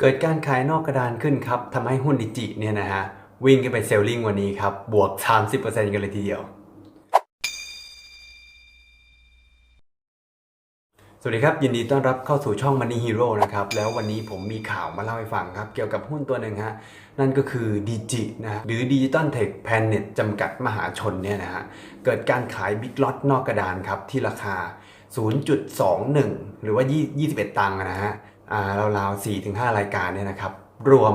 เกิดการขายนอกกระดานขึ้นครับทำให้หุ้นดิจิเนี่ยนะฮะวิ่งขึ้นไปเซลลิงวันนี้ครับ บวก 30%กันเลยทีเดียว สวัสดีครับ ยินดีต้อนรับเข้าสู่ช่อง Money Hero นะครับ แล้ววันนี้ผมมีข่าวมาเล่าให้ฟังครับ เกี่ยวกับหุ้นตัวหนึ่งฮะ นั่นก็คือดิจินะฮะหรือดิจิตอลเทคแพนเน็ตจำกัดมหาชนเนี่ยนะฮะ เกิดการขายบิ๊กล็อตนอกกระดานครับ ที่ราคา 0.21 หรือว่า 21 ตังค์นะฮะ ราวๆ4-5รายการเนี่ยนะครับ รวม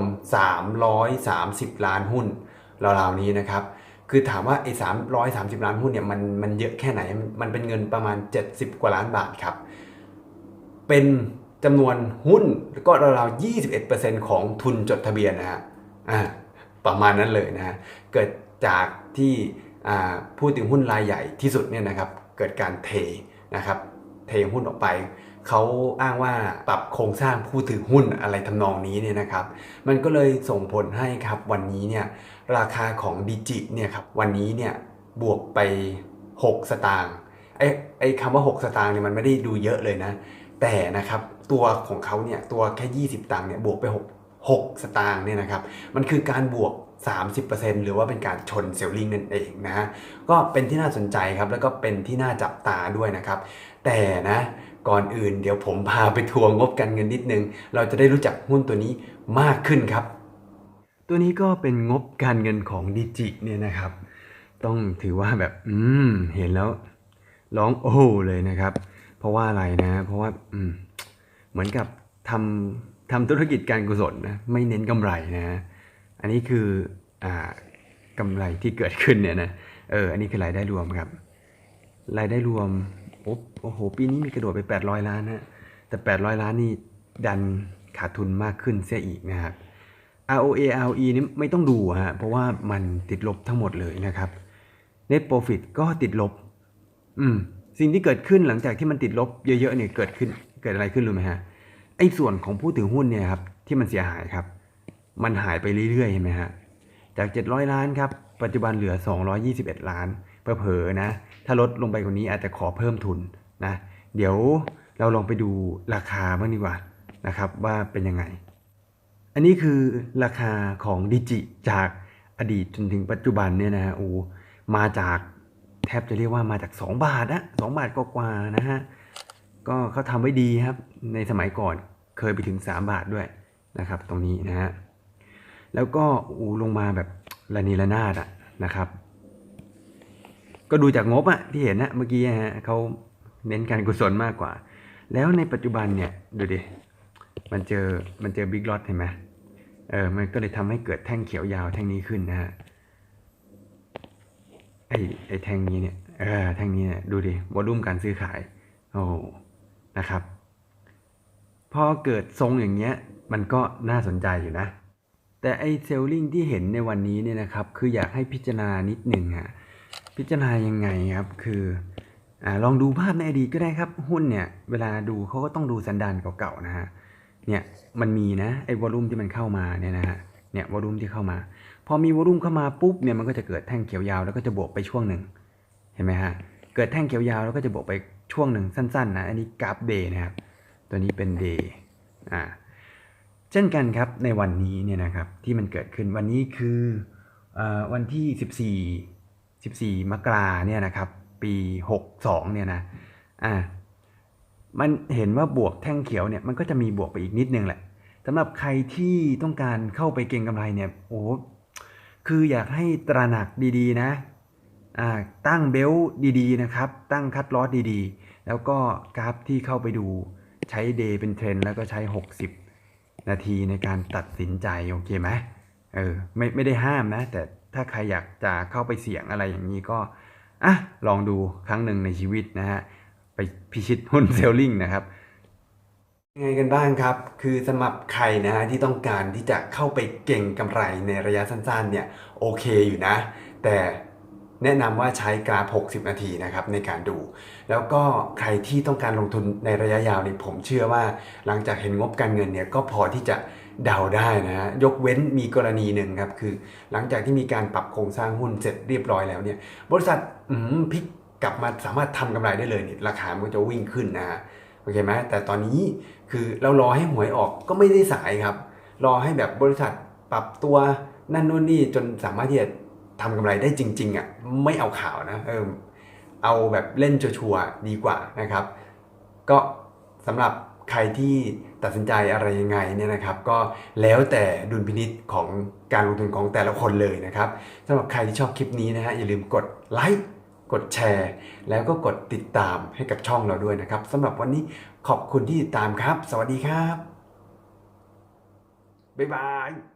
330 ล้านหุ้นราวๆนี้นะครับ คือถามว่าไอ้330ล้านหุ้นเนี่ยมันมันเยอะแค่ไหน มันเป็นเงินประมาณ 70 กว่าล้านบาทครับ เป็นจำนวนหุ้นแล้วก็ราวๆ21%ของทุนจดทะเบียนนะฮะประมาณนั้นเลยนะฮะ เกิดจากที่พูดถึงหุ้นรายใหญ่ที่สุดเนี่ยนะครับ เกิดการเทนะครับ เทหุ้นออกไป เขาอ้างว่าปรับโครงสร้างผู้ถือหุ้นอะไรทำนองนี้เนี่ยนะครับ มันก็เลยส่งผลให้ครับวันนี้เนี่ยราคาของดิจิเนี่ยครับวันนี้เนี่ยบวกไป 6 สตางค์ไอ้ไอ้คำว่า 6 สตางค์เนี่ยมันไม่ได้ดูเยอะเลยนะ แต่นะครับตัวของเขาเนี่ยตัวแค่ 20 ตังค์เนี่ยบวกไป 6 6 สตางค์เนี่ยนะครับ มันคือการบวก 30%หรือว่าเป็นการชนเซลลิงนั่นเองนะฮะ ก็เป็นที่น่าสนใจครับ แล้วก็เป็นที่น่าจับตาด้วยนะครับ แต่นะก่อนอื่นเดี๋ยวผมพาไปทวงงบการเงินนิดนึง เราจะได้รู้จักหุ้นตัวนี้มากขึ้นครับ ตัวนี้ก็เป็นงบการเงินของดิจิเนี่ยนะครับ ต้องถือว่าแบบ อืม เห็นแล้วร้องโอ้เลยนะครับ เพราะว่าอะไรนะ เพราะว่า อืม เหมือนกับทำ ทำธุรกิจการกุศลนะไม่เน้นกำไรนะอันนี้คืออ่ากำไรที่เกิดขึ้นเนี่ยนะเอออันนี้คือรายได้รวมครับ รายได้รวมโอ้โหปีนี้มีกระโดดไป 800 ล้านนะแต่ 800 ล้านนี่ดันขาดทุนมากขึ้นเสียอีกนะครับ ROA ROE นี่ไม่ต้องดูฮะเพราะว่ามันติดลบทั้งหมดเลยนะครับ Net Profit ก็ติดลบ อืมสิ่งที่เกิดขึ้นหลังจากที่มันติดลบเยอะๆเนี่ยเกิดขึ้นเกิดอะไรขึ้นรู้ไหมฮะ ไอ้ส่วนของผู้ถือหุ้นเนี่ยครับที่มันเสียหายครับ มันหายไปเรื่อยๆเห็นไหมฮะจาก 700 ล้านครับปัจจุบันเหลือ 221 ล้านเผลอๆนะ ถ้าลดลงไปกว่านี้อาจจะขอเพิ่มทุนนะเดี๋ยวเราลองไปดูราคาบ้างดีกว่านะครับว่าเป็นยังไง อันนี้คือราคาของดิจิจากอดีตจนถึงปัจจุบันเนี่ยนะฮะโอ้มาจากแทบจะเรียกว่ามาจาก 2 บาทนะสบาทกว่าๆนะฮะ ก็เขาทำไว้ดีครับ ในสมัยก่อนเคยไปถึง 3 บาทด้วยนะครับ ตรงนี้นะฮะแล้วก็อูลงมาแบบระนีระนาดอะนะครับ ก็ดูจากงบอะที่เห็นนะเมื่อกี้ฮะเขาเน้นการกุศลมากกว่า แล้วในปัจจุบันเนี่ยดูดิมันเจอมันเจอบิ๊กล็อตเห็นไหมเออมันก็เลยทำให้เกิดแท่งเขียวยาวแท่งนี้ขึ้นนะฮะไอไอแท่งนี้เนี่ยเออแท่งนี้เนี่ยดูดิวอลุ่มการซื้อขาย โอ้ นะครับ พอเกิดทรงอย่างเงี้ยมันก็น่าสนใจอยู่นะ แต่ไอเซลลิงที่เห็นในวันนี้เนี่ยนะครับ คืออยากให้พิจารณานิดหนึ่งฮะพิจารณายังไงครับ คืออลองดูภาพในอดีตก็ได้ครับ หุ้นเนี่ยเวลาดูเขาก็ต้องดูสันดานเก่าๆนะฮะเนี่ยมันมีนะไอ้วอลุ่มที่มันเข้ามาเนี่ยนะฮะเนี่ยวอลุ่มที่เข้ามา พอมีวอลุ่มเข้ามาปุ๊บเนี่ยมันก็จะเกิดแท่งเขียวยาวแล้วก็จะบวกไปช่วงหนึ่งเห็นไหมฮะเกิดแท่งเขียวยาวแล้วก็จะบวกไป ช่วงหนึ่งสั้นๆนะ อันนี้กราฟเดย์นะครับ ตัวนี้เป็นเดย์อ่าเช่นกันครับในวันนี้เนี่ยนะครับที่มันเกิดขึ้นวันนี้คืออวันที่ 14 14 มกราเนี่ยนะครับ ปี 62 เนี่ยนะอ่ามันเห็นว่าบวกแท่งเขียวเนี่ยมันก็จะมีบวกไปอีกนิดนึงแหละสำหรับใครที่ต้องการเข้าไปเก็งกำไรเนี่ยโอ้คืออยากให้ตระหนักดีๆนะตั้งเบลต์ดีๆนะครับ ตั้งคัดลอสดีๆ แล้วก็กราฟที่เข้าไปดูใช้เดย์เป็นเทรนแล้วก็ใช้ 60 นาทีในการตัดสินใจโอเคไหมเออไม่ไม่ได้ห้ามนะ แต่ถ้าใครอยากจะเข้าไปเสี่ยงอะไรอย่างนี้ก็อะลองดูครั้งหนึ่งในชีวิตนะฮะ ไปพิชิตหุ้นเซลลิงนะครับยังไงกันบ้างครับ คือสำหรับใครนะฮะที่ต้องการที่จะเข้าไปเก่งกำไรในระยะสั้นๆเนี่ยโอเคอยู่นะ แต่ แนะนำว่าใช้กราฟ 60 นาทีนะครับในการดู แล้วก็ใครที่ต้องการลงทุนในระยะยาวนี่ผมเชื่อว่า หลังจากเห็นงบการเงินเนี่ยก็พอที่จะเดาได้นะฮะยกเว้นมีกรณีหนึ่งครับคือหลังจากที่มีการปรับโครงสร้างหุ้นเสร็จเรียบร้อยแล้วเนี่ยบริษัทพลิกกลับมาสามารถทำกำไรได้เลยเนี่ยราคามันก็จะวิ่งขึ้นนะฮะโอเคไหมแต่ตอนนี้คือเรารอให้หวยออกก็ไม่ได้สายครับ รอให้แบบบริษัทปรับตัวนั่นนู่นนี่จนสามารถที่จะ ทำกำไรได้จริงๆอะไม่เอาข่าวนะเออเอาแบบเล่นชัวร์ดีกว่านะครับ ก็สำหรับใครที่ตัดสินใจอะไรยังไงเนี่ยนะครับ ก็แล้วแต่ดุลพินิษของการลงทุนของแต่ละคนเลยนะครับสำหรับใครที่ชอบคลิปนี้นะฮะอย่าลืมกดไลค์กดแชร์ แล้วก็กดติดตามให้กับช่องเราด้วยนะครับสำหรับวันนี้ขอบคุณที่ติดตามครับ สวัสดีครับ บ๊ายบาย